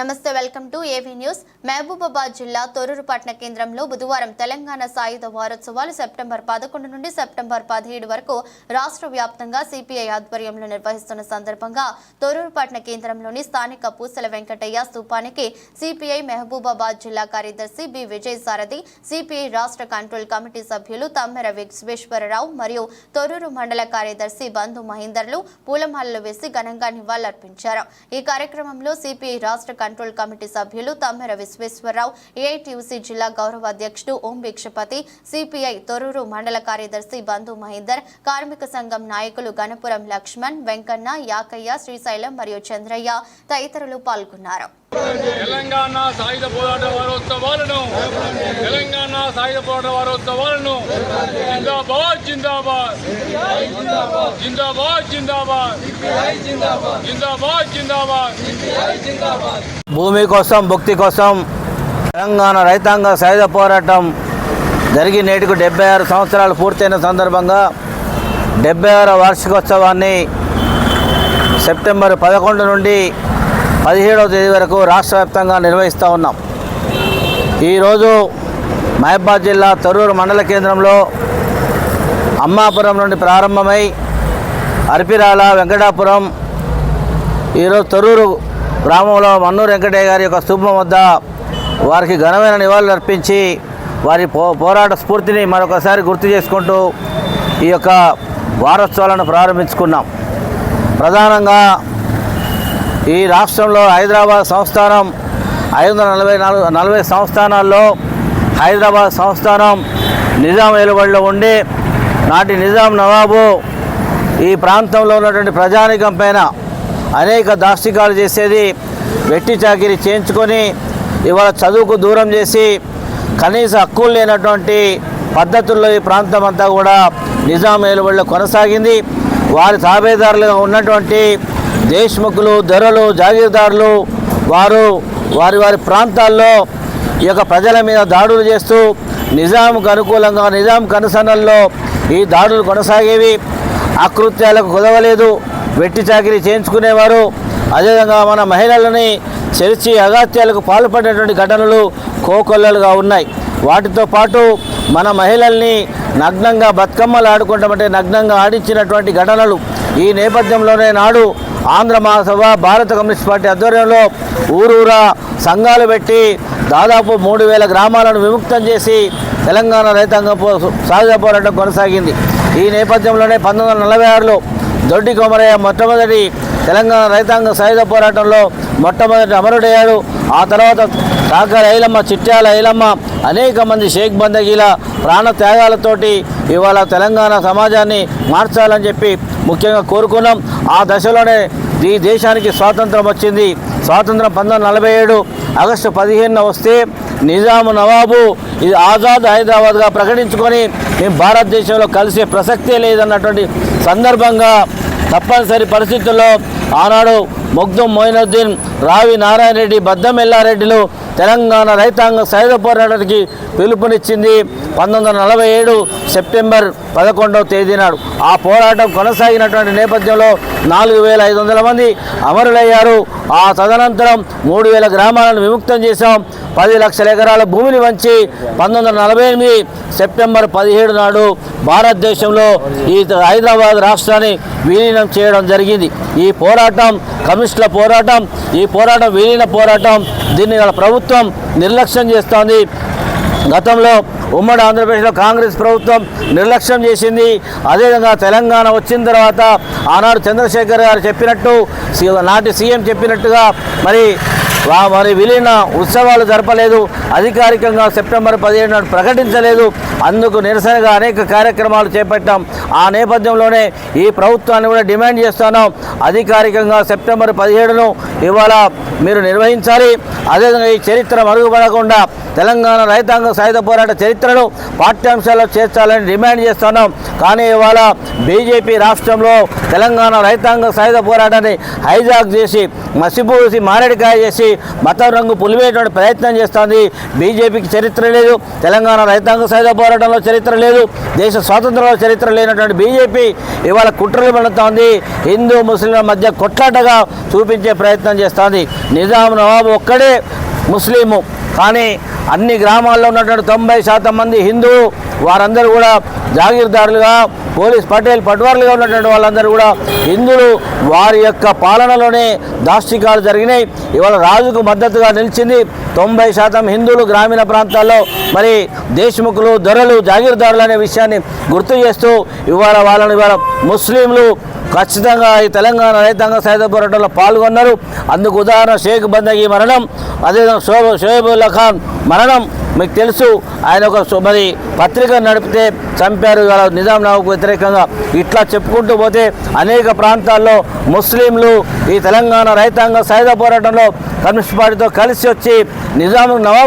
నమస్తే welcome to AV news. Mahabubabad జిల్లా తొరూరు పట్టణ కేంద్రంలో బుధవారం తెలంగాణ సాయుధ వారోత్సవాలు సెప్టెంబర్ పదకొండు నుండి సెప్టెంబర్ పదిహేడు వరకు రాష్ట్ర వ్యాప్తంగా సిపిఐ ఆధ్వర్యంలో నిర్వహిస్తున్న సందర్భంగా తొరూరు పట్టణ కేంద్రంలోని స్థానిక పూసల వెంకటయ్య స్థూపానికి సిపిఐ మహబూబాబాద్ జిల్లా కార్యదర్శి బి. విజయ్ సారథి సిపిఐ రాష్ట్ర కంట్రోల్ కమిటీ సభ్యులు తమ్మెర విశ్వేశ్వరరావు మరియు తొరూరు మండల కార్యదర్శి బంధు మహేందర్లు పూలమాలలు వేసి ఘనంగా నివాళులర్పించారు. ఈ కార్యక్రమంలో సిపిఐ రాష్ట్ర కంట్రోల్ కమిటీ సభ్యులు తమ్మెర విశ్వేశ్వరరావు ఏఐటీయూసీ జిల్లా గౌరవ అధ్యక్షుడు ఓం భిక్షపతి సిపిఐ తొరూరు మండల కార్యదర్శి బంధు మహేందర్ కార్మిక సంఘం నాయకులు గణపురం లక్ష్మణ్ వెంకన్న యాకయ్య శ్రీశైలం మరియు చంద్రయ్య తదితరులు పాల్గొన్నారు. తెలంగాణ సాయుధ పోరాట వారోత్సవాలను తెలంగాణ సాయుధ పోరాట వారోత్సవాలను జిందాబాద్ జిందాబాద్. జిందాబాద్ జిందాబాద్. జిందాబాద్ జిందాబాద్. భూమి కోసం భక్తి కోసం తెలంగాణ రైతాంగ సాయుధ పోరాటం జరిగి నేటికి డెబ్బై ఆరు సంవత్సరాలు పూర్తయిన సందర్భంగా డెబ్బై ఆరో వార్షికోత్సవాన్ని సెప్టెంబర్ పదకొండు నుండి పదిహేడవ తేదీ వరకు రాష్ట్ర వ్యాప్తంగా నిర్వహిస్తూ ఉన్నాం. ఈరోజు మహబాద్ జిల్లా తరూరు మండల కేంద్రంలో అమ్మాపురం నుండి ప్రారంభమై అర్పిరాల వెంకటాపురం ఈరోజు తొర్రూరు గ్రామంలో మన్నూరు వెంకటయ్య గారి యొక్క స్థూపం వద్ద వారికి ఘనమైన నివాళులు అర్పించి వారి పో పోరాట స్ఫూర్తిని మరొకసారి గుర్తు చేసుకుంటూ ఈ యొక్క వారోత్సవాలను ప్రారంభించుకున్నాం. ప్రధానంగా ఈ రాష్ట్రంలో హైదరాబాద్ సంస్థానం ఐదు వందల నలభై నాలుగు నలభై సంస్థానాల్లో హైదరాబాద్ సంస్థానం నిజాం ఏలుబడిలో ఉండి నాటి నిజాం నవాబు ఈ ప్రాంతంలో ఉన్నటువంటి ప్రజానికం పైన అనేక దాష్టికాలు చేసేది వెట్టి చాకిరి చేయించుకొని ఇవాళ చదువుకు దూరం చేసి కనీస హక్కులు లేనటువంటి పద్ధతుల్లో ఈ ప్రాంతం అంతా కూడా నిజాం ఏలుబడిలో కొనసాగింది. వారి తాబేదారులుగా ఉన్నటువంటి దేశ్ముఖులు దొరలు జాగీర్దారులు వారు వారి వారి ప్రాంతాల్లో ఈ యొక్క ప్రజల మీద దాడులు చేస్తూ నిజాంకు అనుకూలంగా నిజాం కనుసనల్లో ఈ దాడులు కొనసాగేవి. అకృత్యాలకు కుదవలేదు. వెట్టి చాకిరీ చేయించుకునేవారు. అదేవిధంగా మన మహిళలని చెరిచి అగాత్యాలకు పాల్పడినటువంటి ఘటనలు కోకొల్లలుగా ఉన్నాయి. వాటితో పాటు మన మహిళల్ని నగ్నంగా బతుకమ్మలు ఆడుకుంటామంటే నగ్నంగా ఆడించినటువంటి ఘటనలు ఈ నేపథ్యంలోనే నాడు ఆంధ్ర మహాసభ భారత కమ్యూనిస్ట్ పార్టీ ఆధ్వర్యంలో ఊరూరా సంఘాలు పెట్టి దాదాపు మూడు వేల గ్రామాలను విముక్తం చేసి తెలంగాణ రైతాంగ పో సాయుధ పోరాటం కొనసాగింది. ఈ నేపథ్యంలోనే పంతొమ్మిది వందల నలభై ఆరులో దొడ్డి కొమరయ్య మొట్టమొదటి తెలంగాణ రైతాంగ సాయుధ పోరాటంలో మొట్టమొదటి అమరుడయ్యాడు. ఆ తర్వాత కాకర ఐలమ్మ చిట్యాల ఐలమ్మ అనేక మంది షేక్ బందగీల ప్రాణ త్యాగాలతోటి ఇవాళ తెలంగాణ సమాజాన్ని మార్చాలని చెప్పి ముఖ్యంగా కోరుకున్నాం. ఆ దశలోనే ఈ దేశానికి స్వాతంత్రం వచ్చింది. స్వాతంత్రం పంతొమ్మిది వందల నలభై ఏడు ఆగస్టు పదిహేనున వస్తే నిజాము నవాబు ఇది ఆజాద్ హైదరాబాద్గా ప్రకటించుకొని మేము భారతదేశంలో కలిసే ప్రసక్తే లేదన్నటువంటి సందర్భంగా తప్పనిసరి పరిస్థితుల్లో ఆనాడు మొగ్దుం మొయినుద్దీన్ రావి నారాయణ రెడ్డి బద్దం ఎల్లారెడ్డిలు తెలంగాణ రైతాంగ సాయుధ పోరాటానికి పిలుపునిచ్చింది పంతొమ్మిది వందల నలభై ఏడు సెప్టెంబర్ పదకొండవ తేదీ నాడు. ఆ పోరాటం కొనసాగినటువంటి నేపథ్యంలో నాలుగు వేల ఐదు వందల మంది అమరులయ్యారు. ఆ తదనంతరం మూడు వేల గ్రామాలను విముక్తం చేశాం. పది లక్షల ఎకరాల భూమిని వంచి పంతొమ్మిది వందల నలభై ఎనిమిది సెప్టెంబర్ పదిహేడు నాడు భారతదేశంలో ఈ హైదరాబాద్ రాష్ట్రాన్ని విలీనం చేయడం జరిగింది. ఈ పోరాటం కమ్యూనిస్టుల పోరాటం ఈ పోరాటం విలీన పోరాటం దీన్ని ప్రభుత్వం నిర్లక్ష్యం చేస్తోంది. గతంలో ఉమ్మడి ఆంధ్రప్రదేశ్లో కాంగ్రెస్ ప్రభుత్వం నిర్లక్ష్యం చేసింది. అదేవిధంగా తెలంగాణ వచ్చిన తర్వాత ఆనాడు చంద్రశేఖర్ గారు చెప్పినట్టు నాటి సీఎం చెప్పినట్టుగా మరి మరి విలీన ఉత్సవాలు జరపలేదు. అధికారికంగా సెప్టెంబర్ పదిహేడు నాడు ప్రకటించలేదు. అందుకు నిరసనగా అనేక కార్యక్రమాలు చేపట్టాం. ఆ నేపథ్యంలోనే ఈ ప్రభుత్వాన్ని కూడా డిమాండ్ చేస్తున్నాం. అధికారికంగా సెప్టెంబర్ పదిహేడును ఇవాళ మీరు నిర్వహించాలి. అదేవిధంగా ఈ చరిత్ర మరుగుపడకుండా తెలంగాణ రైతాంగ సాయుధ పోరాట చరిత్రను పాఠ్యాంశాల్లో చేర్చాలని డిమాండ్ చేస్తున్నాం. కానీ ఇవాళ బీజేపీ రాష్ట్రంలో తెలంగాణ రైతాంగ సాయుధ పోరాటాన్ని హైజాక్ చేసి మసిపూసి మారేడుకాయ చేసి మతం రంగు పులివేటువంటి ప్రయత్నం చేస్తోంది. బీజేపీకి చరిత్ర లేదు. తెలంగాణ రైతాంగ సాయుధ పోరాటంలో చరిత్ర లేదు. దేశ స్వాతంత్రంలో చరిత్ర లేనటువంటి బీజేపీ ఇవాళ కుట్రలు పెడుతోంది. హిందూ ముస్లింల మధ్య కొట్లాటగా చూపించే ప్రయత్నం చేస్తోంది. నిజాం నవాబు ఒక్కడే ముస్లిము. కానీ అన్ని గ్రామాల్లో ఉన్నటువంటి తొంభై శాతం మంది హిందువు వారందరూ కూడా జాగీర్దారులుగా పోలీస్ పటేల్ పట్వార్లుగా ఉన్నటువంటి వాళ్ళందరూ కూడా హిందువులు. వారి యొక్క పాలనలోనే దాష్టికాలు జరిగినాయి. ఇవాళ రాజుకు మద్దతుగా నిలిచింది తొంభై శాతం హిందువులు గ్రామీణ ప్రాంతాల్లో. మరి దేశముఖులు దొరలు జాగీర్దారులు అనే విషయాన్ని గుర్తు చేస్తూ ఇవాళ వాళ్ళని ఇవాళ ముస్లింలు ఖచ్చితంగా ఈ తెలంగాణ రైతాంగ సాయుధ పోరాటంలో పాల్గొన్నారు. అందుకు ఉదాహరణ షేక్ బందగి మరణం అదేవిధంగా షోబ్ షోయబుల్లా ఖాన్ మరణం. మీకు తెలుసు ఆయన ఒక మరి పత్రిక నడిపితే చంపారు నిజాం నాకు వ్యతిరేకంగా ఇట్లా చెప్పుకుంటూ పోతే అనేక ప్రాంతాల్లో ముస్లింలు ఈ తెలంగాణ రైతాంగ సాయుధ పోరాటంలో కమ్యూనిస్ట్ పార్టీతో కలిసి వచ్చి నిజాం నవాబ్